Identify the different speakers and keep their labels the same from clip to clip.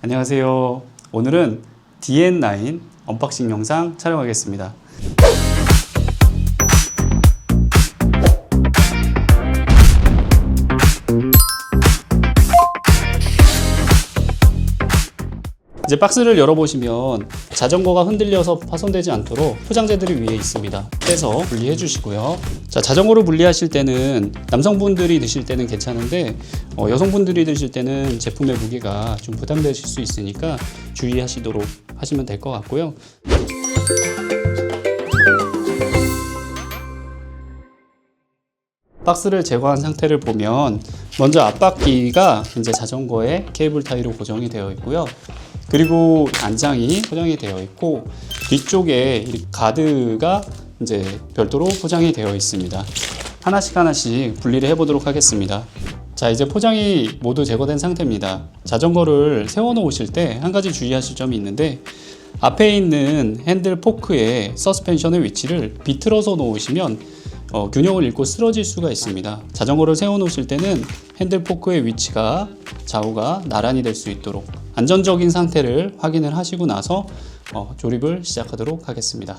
Speaker 1: 안녕하세요. 오늘은 DN9 언박싱 영상 촬영하겠습니다. 이제 박스를 열어보시면 자전거가 흔들려서 파손되지 않도록 포장재들이 위에 있습니다. 떼서 분리해 주시고요. 자, 자전거를 분리하실 때는 남성분들이 드실 때는 괜찮은데 어, 여성분들이 드실 때는 제품의 무게가 좀 부담되실 수 있으니까 주의하시도록 하시면 될 것 같고요. 박스를 제거한 상태를 보면 먼저 앞바퀴가 이제 자전거에 케이블 타이로 고정이 되어 있고요. 그리고 안장이 포장이 되어 있고 뒤쪽에 이 가드가 이제 별도로 포장이 되어 있습니다. 하나씩 하나씩 분리를 해보도록 하겠습니다. 자 이제 포장이 모두 제거된 상태입니다. 자전거를 세워 놓으실 때 한 가지 주의하실 점이 있는데 앞에 있는 핸들 포크의 서스펜션의 위치를 비틀어서 놓으시면 어, 균형을 잃고 쓰러질 수가 있습니다. 자전거를 세워 놓으실 때는 핸들 포크의 위치가 좌우가 나란히 될 수 있도록 안전적인 상태를 확인을 하시고 나서 어, 조립을 시작하도록 하겠습니다.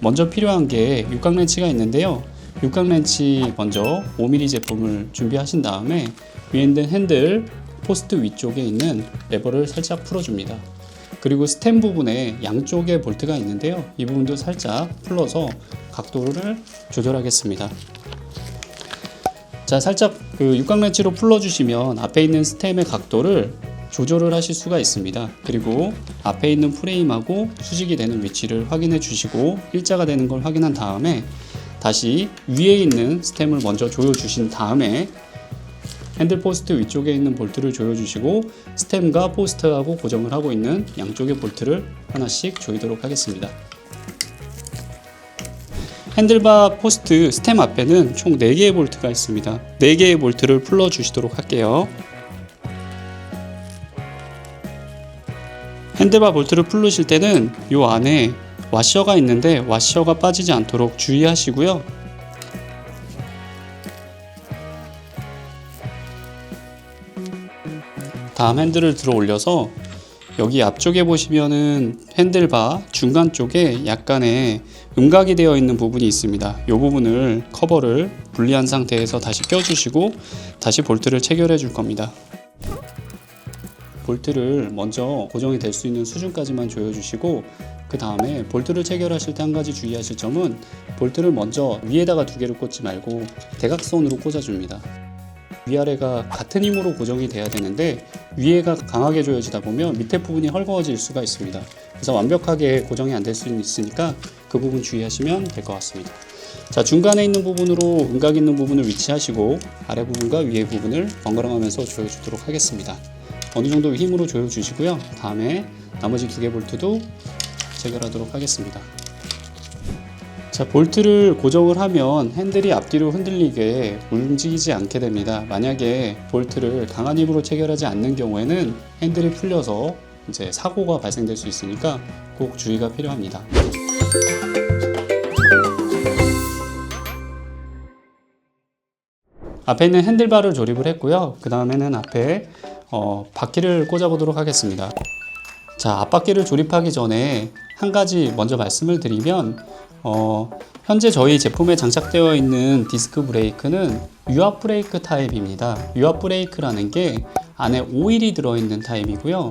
Speaker 1: 먼저 필요한 게 육각 렌치가 있는데요. 육각 렌치 먼저 5mm 제품을 준비하신 다음에 위에 있는 핸들 포스트 위쪽에 있는 레버를 살짝 풀어줍니다. 그리고 스템 부분에 양쪽에 볼트가 있는데요. 이 부분도 살짝 풀러서 각도를 조절하겠습니다. 자, 살짝 그 육각 렌치로 풀어주시면 앞에 있는 스템의 각도를 조절을 하실 수가 있습니다. 그리고 앞에 있는 프레임하고 수직이 되는 위치를 확인해 주시고 일자가 되는 걸 확인한 다음에 다시 위에 있는 스템을 먼저 조여 주신 다음에 핸들 포스트 위쪽에 있는 볼트를 조여 주시고 스템과 포스트하고 고정을 하고 있는 양쪽의 볼트를 하나씩 조이도록 하겠습니다. 핸들바 포스트 스템 앞에는 총 4개의 볼트가 있습니다. 4개의 볼트를 풀러 주시도록 할게요. 핸들바 볼트를 풀르실 때는 이 안에 와셔가 있는데 와셔가 빠지지 않도록 주의하시고요. 다음 핸들을 들어 올려서 여기 앞쪽에 보시면은 핸들바 중간 쪽에 약간의 음각이 되어 있는 부분이 있습니다. 이 부분을 커버를 분리한 상태에서 다시 껴주시고 다시 볼트를 체결해 줄 겁니다. 볼트를 먼저 고정이 될 수 있는 수준까지만 조여주시고 그 다음에 볼트를 체결하실 때 한 가지 주의하실 점은 볼트를 먼저 위에다가 두 개를 꽂지 말고 대각선으로 꽂아줍니다. 위아래가 같은 힘으로 고정이 돼야 되는데 위에가 강하게 조여지다 보면 밑에 부분이 헐거워질 수가 있습니다. 그래서 완벽하게 고정이 안 될 수 있으니까 그 부분 주의하시면 될 것 같습니다. 자 중간에 있는 부분으로 음각 있는 부분을 위치하시고 아래 부분과 위에 부분을 번갈아가면서 조여주도록 하겠습니다. 어느 정도 힘으로 조여주시고요. 다음에 나머지 두 개 볼트도 체결하도록 하겠습니다. 자, 볼트를 고정을 하면 핸들이 앞뒤로 흔들리게 움직이지 않게 됩니다. 만약에 볼트를 강한 힘으로 체결하지 않는 경우에는 핸들이 풀려서 이제 사고가 발생될 수 있으니까 꼭 주의가 필요합니다. 앞에 있는 핸들바를 조립을 했고요. 그 다음에는 앞에 어, 바퀴를 꽂아 보도록 하겠습니다. 자, 앞바퀴를 조립하기 전에 한 가지 먼저 말씀을 드리면 어, 현재 저희 제품에 장착되어 있는 디스크 브레이크는 유압 브레이크 타입입니다. 유압 브레이크라는 게 안에 오일이 들어있는 타입이고요.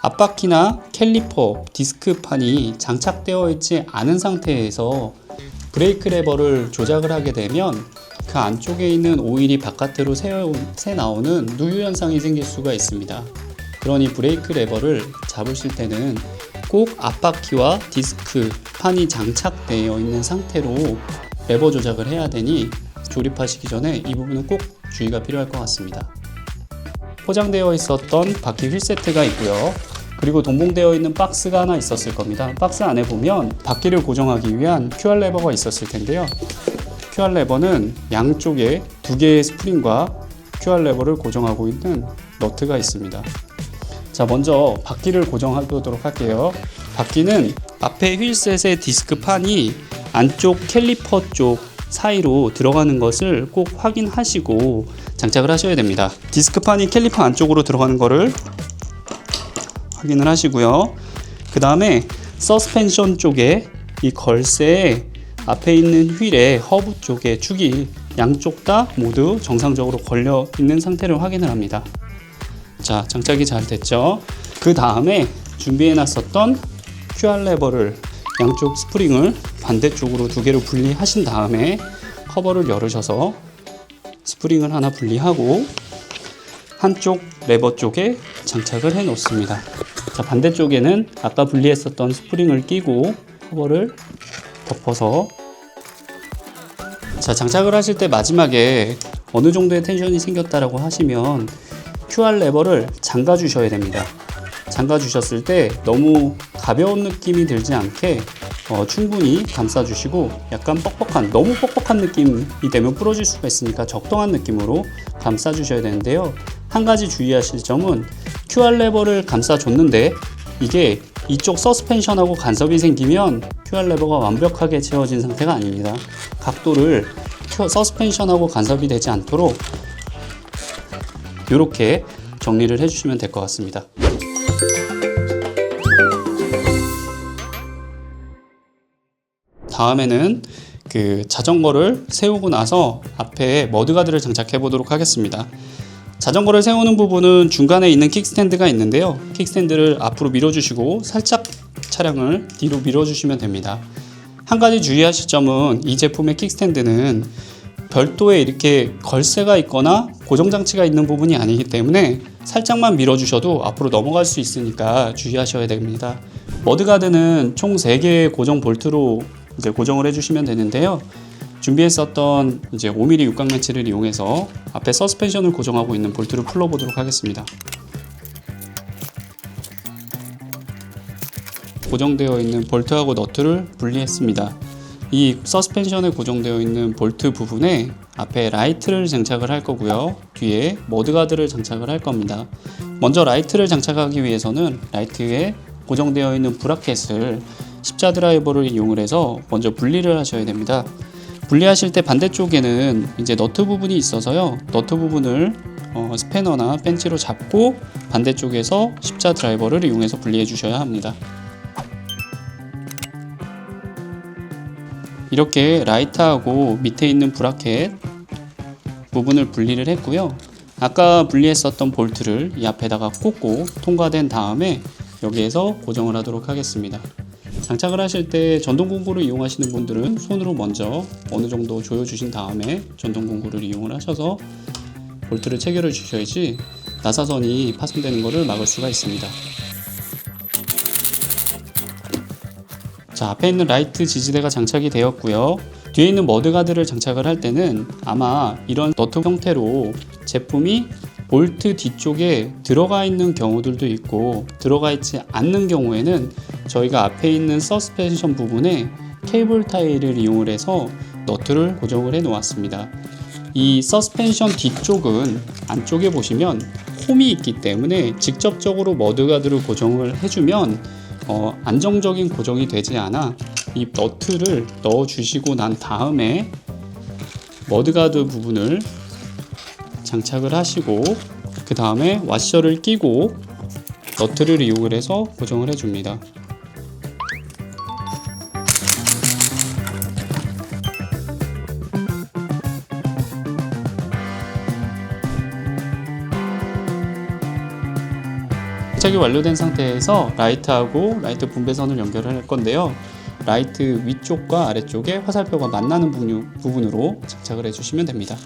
Speaker 1: 앞바퀴나 캘리퍼, 디스크판이 장착되어 있지 않은 상태에서 브레이크 레버를 조작을 하게 되면 그 안쪽에 있는 오일이 바깥으로 새, 새 나오는 누유 현상이 생길 수가 있습니다. 그러니 브레이크 레버를 잡으실 때는 꼭 앞바퀴와 디스크 판이 장착되어 있는 상태로 레버 조작을 해야 되니 조립하시기 전에 이 부분은 꼭 주의가 필요할 것 같습니다. 포장되어 있었던 바퀴 휠 세트가 있고요. 그리고 동봉되어 있는 박스가 하나 있었을 겁니다. 박스 안에 보면 바퀴를 고정하기 위한 QR 레버가 있었을 텐데요. QR 레버는 양쪽에 두 개의 스프링과 QR 레버를 고정하고 있는 너트가 있습니다. 자, 먼저 바퀴를 고정하도록 할게요. 바퀴는 앞에 휠셋의 디스크 판이 안쪽 캘리퍼 쪽 사이로 들어가는 것을 꼭 확인하시고 장착을 하셔야 됩니다. 디스크판이 캘리퍼 안쪽으로 들어가는 것을 확인을 하시고요. 그 다음에 서스펜션 쪽에 이 걸쇠에 앞에 있는 휠의 허브 쪽에 축이 양쪽 다 모두 정상적으로 걸려 있는 상태를 확인을 합니다. 자, 장착이 잘 됐죠? 그 다음에 준비해 놨었던 QR 레버를 양쪽 스프링을 반대쪽으로 두 개로 분리하신 다음에 커버를 열으셔서 스프링을 하나 분리하고 한쪽 레버 쪽에 장착을 해 놓습니다. 자, 반대쪽에는 아까 분리했었던 스프링을 끼고 커버를 덮어서 자, 장착을 하실 때 마지막에 어느 정도의 텐션이 생겼다라고 하시면 QR 레버를 잠가 주셔야 됩니다. 잠가 주셨을 때 너무 가벼운 느낌이 들지 않게 어, 충분히 감싸 주시고 약간 뻑뻑한 너무 뻑뻑한 느낌이 되면 부러질 수가 있으니까 적당한 느낌으로 감싸 주셔야 되는데요. 한 가지 주의하실 점은 QR 레버를 감싸 줬는데 이게 이쪽 서스펜션하고 간섭이 생기면 QR 레버가 완벽하게 채워진 상태가 아닙니다. 각도를 큐- 서스펜션하고 간섭이 되지 않도록 이렇게 정리를 해주시면 될 것 같습니다. 다음에는 그 자전거를 세우고 나서 앞에 머드가드를 장착해 보도록 하겠습니다. 자전거를 세우는 부분은 중간에 있는 킥스탠드가 있는데요. 킥스탠드를 앞으로 밀어주시고 살짝 차량을 뒤로 밀어주시면 됩니다. 한 가지 주의하실 점은 이 제품의 킥스탠드는 별도의 이렇게 걸쇠가 있거나 고정장치가 있는 부분이 아니기 때문에 살짝만 밀어주셔도 앞으로 넘어갈 수 있으니까 주의하셔야 됩니다. 머드가드는 총 3개의 고정 볼트로 이제 고정을 해주시면 되는데요. 준비했었던 이제 5mm 육각 매치를 이용해서 앞에 서스펜션을 고정하고 있는 볼트를 풀어보도록 하겠습니다. 고정되어 있는 볼트하고 너트를 분리했습니다. 이 서스펜션에 고정되어 있는 볼트 부분에 앞에 라이트를 장착을 할 거고요. 뒤에 머드가드를 장착을 할 겁니다. 먼저 라이트를 장착하기 위해서는 라이트에 고정되어 있는 브라켓을 십자 드라이버를 이용을 해서 먼저 분리를 하셔야 됩니다. 분리하실 때 반대쪽에는 이제 너트 부분이 있어서요. 너트 부분을 어, 스패너나 벤치로 잡고 반대쪽에서 십자 드라이버를 이용해서 분리해 주셔야 합니다. 이렇게 라이트하고 밑에 있는 브라켓 부분을 분리를 했고요. 아까 분리했었던 볼트를 이 앞에다가 꽂고 통과된 다음에 여기에서 고정을 하도록 하겠습니다. 장착을 하실 때 전동 공구를 이용하시는 분들은 손으로 먼저 어느 정도 조여 주신 다음에 전동 공구를 이용을 하셔서 볼트를 체결해 주셔야지 나사선이 파손되는 것을 막을 수가 있습니다. 자, 앞에 있는 라이트 지지대가 장착이 되었고요. 뒤에 있는 머드가드를 장착을 할 때는 아마 이런 너트 형태로 제품이 볼트 뒤쪽에 들어가 있는 경우들도 있고 들어가 있지 않는 경우에는 저희가 앞에 있는 서스펜션 부분에 케이블 타일을 이용을 해서 너트를 고정을 해 놓았습니다. 이 서스펜션 뒤쪽은 안쪽에 보시면 홈이 있기 때문에 직접적으로 머드가드를 고정을 해주면 어, 안정적인 고정이 되지 않아 이 너트를 넣어 주시고 난 다음에 머드가드 부분을 장착을 하시고 그 다음에 와셔를 끼고 너트를 이용을 해서 고정을 해줍니다. 장착이 완료된 상태에서 라이트하고 라이트 분배선을 연결을 할 건데요. 라이트 위쪽과 아래쪽에 화살표가 만나는 부분- 부분으로 장착을 해주시면 됩니다.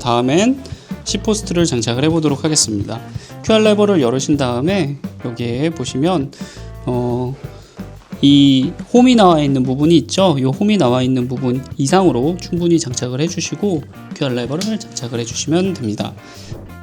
Speaker 1: 다음엔 C포스트를 장착을 해보도록 하겠습니다. QR 레버를 열으신 다음에 여기에 보시면 어, 이 홈이 나와 있는 부분이 있죠. 이 홈이 나와 있는 부분 이상으로 충분히 장착을 해주시고 QR 레버를 장착을 해주시면 됩니다.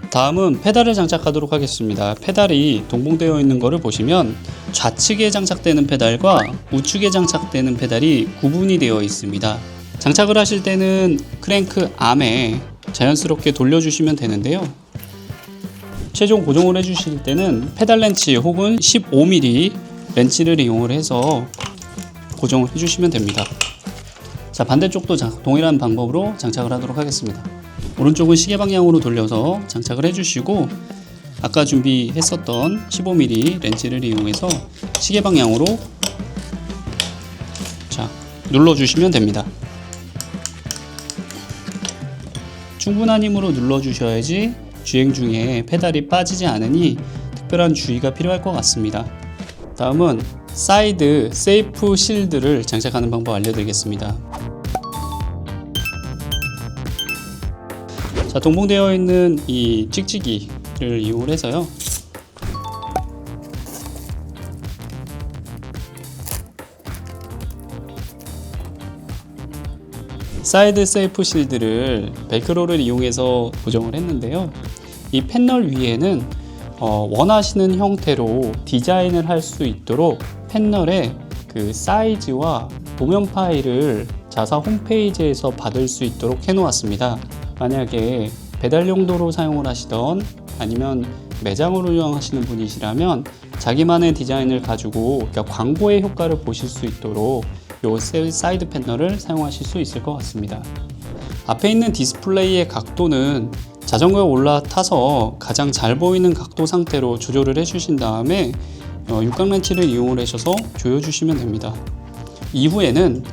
Speaker 1: 다음은 페달을 장착하도록 하겠습니다. 페달이 동봉되어 있는 것을 보시면 좌측에 장착되는 페달과 우측에 장착되는 페달이 구분이 되어 있습니다. 장착을 하실 때는 크랭크 암에 자연스럽게 돌려주시면 되는데요. 최종 고정을 해주실 때는 페달 렌치 혹은 15mm 렌치를 이용을 해서 고정을 해주시면 됩니다. 자 반대쪽도 자- 동일한 방법으로 장착을 하도록 하겠습니다. 오른쪽은 시계 방향으로 돌려서 장착을 해주시고 아까 준비했었던 15mm 렌치를 이용해서 시계 방향으로 자 눌러주시면 됩니다. 충분한 힘으로 눌러주셔야지 주행 중에 페달이 빠지지 않으니 특별한 주의가 필요할 것 같습니다. 다음은 사이드 세이프 실드를 장착하는 방법 알려드리겠습니다. 자, 동봉되어 있는 이 찍찍이를 이용을 해서요. 사이드 세이프 실드를 벨크로를 이용해서 고정을 했는데요. 이 패널 위에는 어, 원하시는 형태로 디자인을 할 수 있도록 패널에 그 사이즈와 도면 파일을 자사 홈페이지에서 받을 수 있도록 해놓았습니다. 만약에 배달 용도로 사용을 하시던 아니면 매장으로 운영하시는 분이시라면 자기만의 디자인을 가지고 그러니까 광고의 효과를 보실 수 있도록 요 세- 사이드 패널을 사용하실 수 있을 것 같습니다. 앞에 있는 디스플레이의 각도는 자전거에 올라타서 가장 잘 보이는 각도 상태로 조절을 해주신 다음에 어, 육각 렌치를 이용을 하셔서 조여주시면 됩니다. 이후에는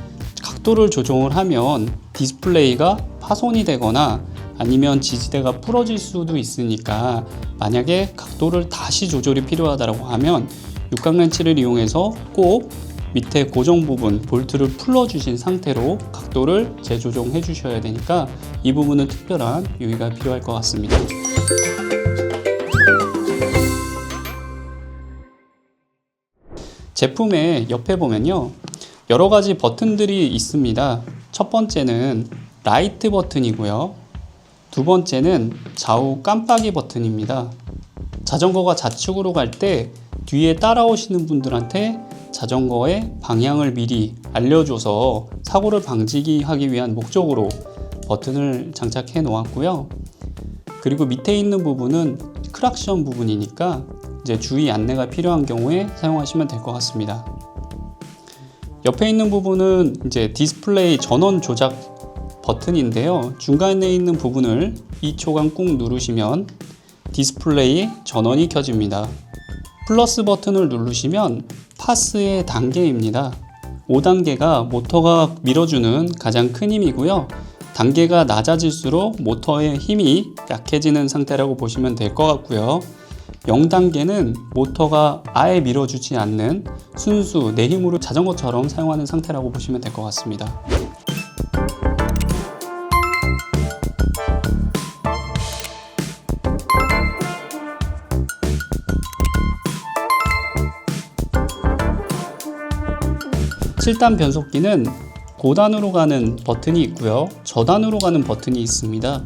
Speaker 1: 각도를 조정을 하면 디스플레이가 파손이 되거나 아니면 지지대가 부러질 수도 있으니까 만약에 각도를 다시 조절이 필요하다고 하면 육각 렌치를 이용해서 꼭 밑에 고정 부분 볼트를 풀어 주신 상태로 각도를 재조정해 주셔야 되니까 이 부분은 특별한 유의가 필요할 것 같습니다. 제품의 옆에 보면요. 여러 가지 버튼들이 있습니다. 첫 번째는 라이트 버튼이고요. 두 번째는 좌우 깜빡이 버튼입니다. 자전거가 좌측으로 갈 때 뒤에 따라오시는 분들한테 자전거의 방향을 미리 알려줘서 사고를 방지하기 위한 목적으로 버튼을 장착해 놓았고요. 그리고 밑에 있는 부분은 크락션 부분이니까 이제 주의 안내가 필요한 경우에 사용하시면 될 것 같습니다. 옆에 있는 부분은 이제 디스플레이 전원 조작 버튼인데요. 중간에 있는 부분을 2초간 꾹 누르시면 디스플레이 전원이 켜집니다. 플러스 버튼을 누르시면 파스의 단계입니다. 5단계가 모터가 밀어주는 가장 큰 힘이고요. 단계가 낮아질수록 모터의 힘이 약해지는 상태라고 보시면 될 것 같고요. 0단계는 모터가 아예 밀어주지 않는 순수 내 힘으로 자전거처럼 사용하는 상태라고 보시면 될 것 같습니다. 칠단 변속기는 고단으로 가는 버튼이 있고요. 저단으로 가는 버튼이 있습니다.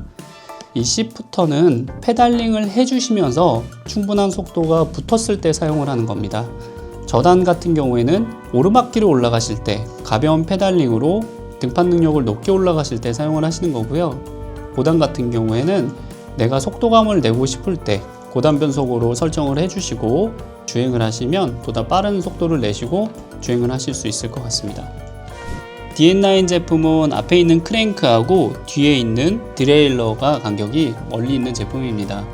Speaker 1: 이 시프터는 페달링을 해주시면서 충분한 속도가 붙었을 때 사용을 하는 겁니다. 저단 같은 경우에는 오르막길을 올라가실 때 가벼운 페달링으로 등판 능력을 높게 올라가실 때 사용을 하시는 거고요. 고단 같은 경우에는 내가 속도감을 내고 싶을 때 고단 변속으로 설정을 해주시고 주행을 하시면 보다 빠른 속도를 내시고 주행을 하실 수 있을 것 같습니다. DN9 제품은 앞에 있는 크랭크하고 뒤에 있는 드레일러가 간격이 멀리 있는 제품입니다.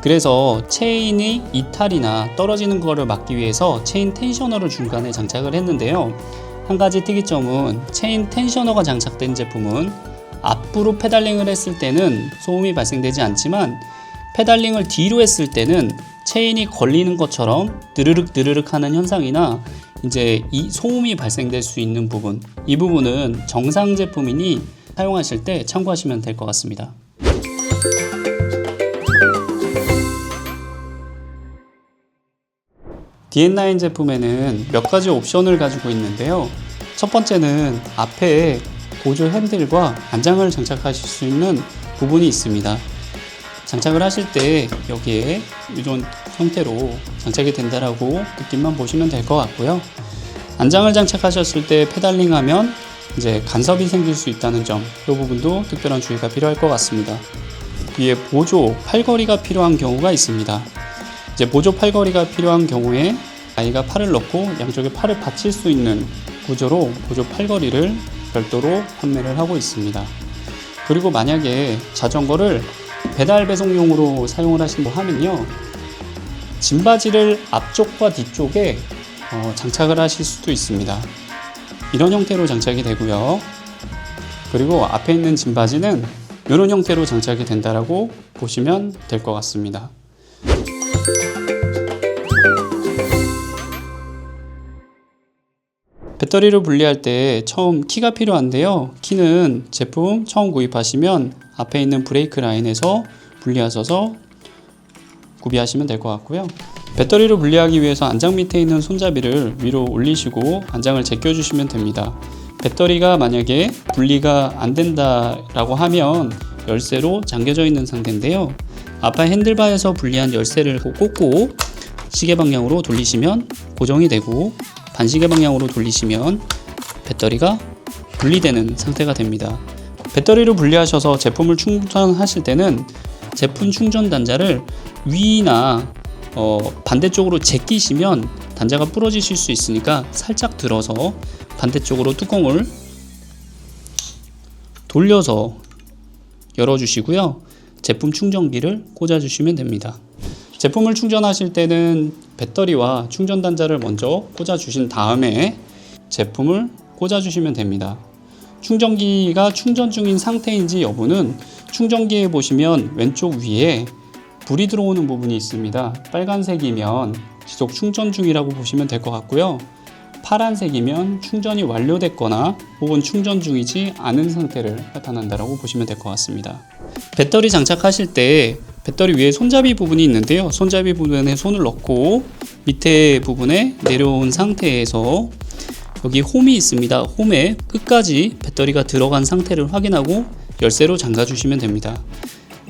Speaker 1: 그래서 체인이 이탈이나 떨어지는 것을 막기 위해서 체인 텐셔너를 중간에 장착을 했는데요. 한 가지 특이점은 체인 텐셔너가 장착된 제품은 앞으로 페달링을 했을 때는 소음이 발생되지 않지만 페달링을 뒤로 했을 때는 체인이 걸리는 것처럼 드르륵 드르륵 하는 현상이나 이제 이 소음이 발생될 수 있는 부분 이 부분은 정상 제품이니 사용하실 때 참고하시면 될 것 같습니다. DN9 제품에는 몇 가지 옵션을 가지고 있는데요. 첫 번째는 앞에 보조 핸들과 안장을 장착하실 수 있는 부분이 있습니다. 장착을 하실 때 여기에 이런 형태로 장착이 된다라고 느낌만 보시면 될 것 같고요. 안장을 장착하셨을 때 페달링 하면 이제 간섭이 생길 수 있다는 점, 이 부분도 특별한 주의가 필요할 것 같습니다. 뒤에 보조 팔걸이가 필요한 경우가 있습니다. 이제 보조 팔걸이가 필요한 경우에 아이가 팔을 넣고 양쪽에 팔을 받칠 수 있는 구조로 보조 팔걸이를 별도로 판매를 하고 있습니다. 그리고 만약에 자전거를 배달 배송용으로 사용을 하신다고 하면요. 짐바지를 앞쪽과 뒤쪽에 어, 장착을 하실 수도 있습니다. 이런 형태로 장착이 되고요. 그리고 앞에 있는 짐바지는 이런 형태로 장착이 된다라고 보시면 될 것 같습니다. 배터리를 분리할 때 처음 키가 필요한데요. 키는 제품 처음 구입하시면 앞에 있는 브레이크 라인에서 분리하셔서 구비하시면 될 것 같고요. 배터리를 분리하기 위해서 안장 밑에 있는 손잡이를 위로 올리시고 안장을 제껴주시면 됩니다. 배터리가 만약에 분리가 안 된다라고 하면 열쇠로 잠겨져 있는 상태인데요. 앞에 핸들바에서 분리한 열쇠를 꽂고 시계 방향으로 돌리시면 고정이 되고 반시계 방향으로 돌리시면 배터리가 분리되는 상태가 됩니다. 배터리를 분리하셔서 제품을 충전하실 때는 제품 충전 단자를 위나 어, 반대쪽으로 제끼시면 단자가 부러지실 수 있으니까 살짝 들어서 반대쪽으로 뚜껑을 돌려서 열어주시고요. 제품 충전기를 꽂아주시면 됩니다. 제품을 충전하실 때는 배터리와 충전 단자를 먼저 꽂아주신 다음에 제품을 꽂아주시면 됩니다. 충전기가 충전 중인 상태인지 여부는 충전기에 보시면 왼쪽 위에 불이 들어오는 부분이 있습니다. 빨간색이면 지속 충전 중이라고 보시면 될 것 같고요. 파란색이면 충전이 완료됐거나 혹은 충전 중이지 않은 상태를 나타난다고 보시면 될 것 같습니다. 배터리 장착하실 때 배터리 위에 손잡이 부분이 있는데요. 손잡이 부분에 손을 넣고 밑에 부분에 내려온 상태에서 여기 홈이 있습니다. 홈에 끝까지 배터리가 들어간 상태를 확인하고 열쇠로 잠가 주시면 됩니다.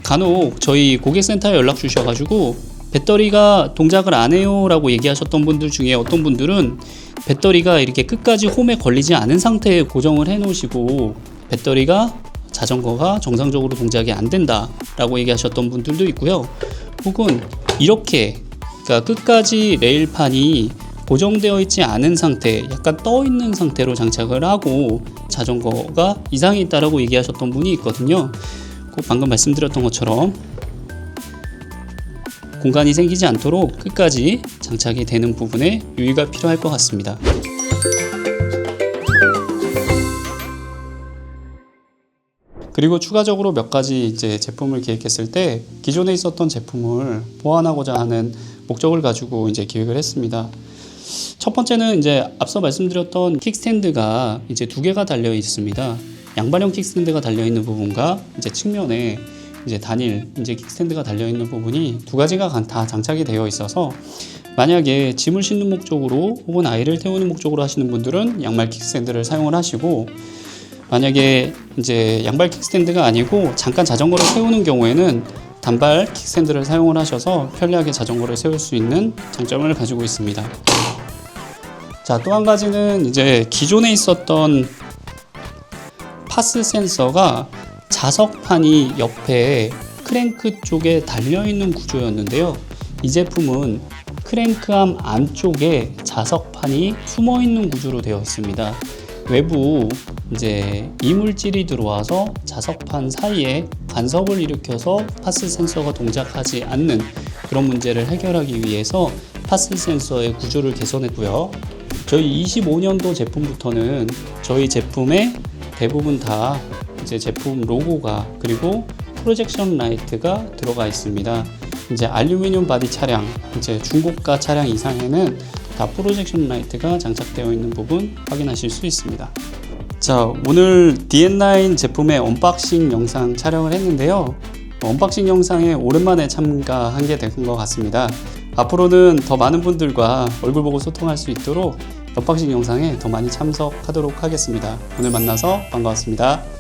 Speaker 1: 간혹 저희 고객센터에 연락 주셔가지고 배터리가 동작을 안 해요 라고 얘기하셨던 분들 중에 어떤 분들은 배터리가 이렇게 끝까지 홈에 걸리지 않은 상태에 고정을 해 놓으시고 배터리가 자전거가 정상적으로 동작이 안 된다 라고 얘기하셨던 분들도 있고요 혹은 이렇게 그러니까 끝까지 레일판이 고정되어 있지 않은 상태 약간 떠 있는 상태로 장착을 하고 자전거가 이상이 있다라고 얘기하셨던 분이 있거든요 꼭 방금 말씀드렸던 것처럼 공간이 생기지 않도록 끝까지 장착이 되는 부분에 유의가 필요할 것 같습니다. 그리고 추가적으로 몇 가지 이제 제품을 기획했을 때 기존에 있었던 제품을 보완하고자 하는 목적을 가지고 이제 기획을 했습니다. 첫 번째는 이제 앞서 말씀드렸던 킥스탠드가 이제 두 개가 달려 있습니다. 양발형 킥스탠드가 달려 있는 부분과 이제 측면에 이제 단일 이제 킥스탠드가 달려 있는 부분이 두 가지가 다 장착이 되어 있어서 만약에 짐을 싣는 목적으로 혹은 아이를 태우는 목적으로 하시는 분들은 양말 킥스탠드를 사용을 하시고 만약에 이제 양발 킥스탠드가 아니고 잠깐 자전거를 세우는 경우에는 단발 킥스탠드를 사용을 하셔서 편리하게 자전거를 세울 수 있는 장점을 가지고 있습니다. 자, 또 한 가지는 이제 기존에 있었던 파스 센서가 자석판이 옆에 크랭크 쪽에 달려있는 구조였는데요. 이 제품은 크랭크암 안쪽에 자석판이 숨어있는 구조로 되어 있습니다. 외부 이제 이물질이 들어와서 자석판 사이에 간섭을 일으켜서 파스 센서가 동작하지 않는 그런 문제를 해결하기 위해서 파스 센서의 구조를 개선했고요. 저희 25년도 제품부터는 저희 제품의 대부분 다 이제 제품 로고가 그리고 프로젝션 라이트가 들어가 있습니다. 이제 알루미늄 바디 차량, 이제 중고가 차량 이상에는 다 프로젝션 라이트가 장착되어 있는 부분 확인하실 수 있습니다. 자, 오늘 DN9 제품의 언박싱 영상 촬영을 했는데요. 언박싱 영상에 오랜만에 참가한 게 된 것 같습니다. 앞으로는 더 많은 분들과 얼굴 보고 소통할 수 있도록 언박싱 영상에 더 많이 참석하도록 하겠습니다. 오늘 만나서 반가웠습니다.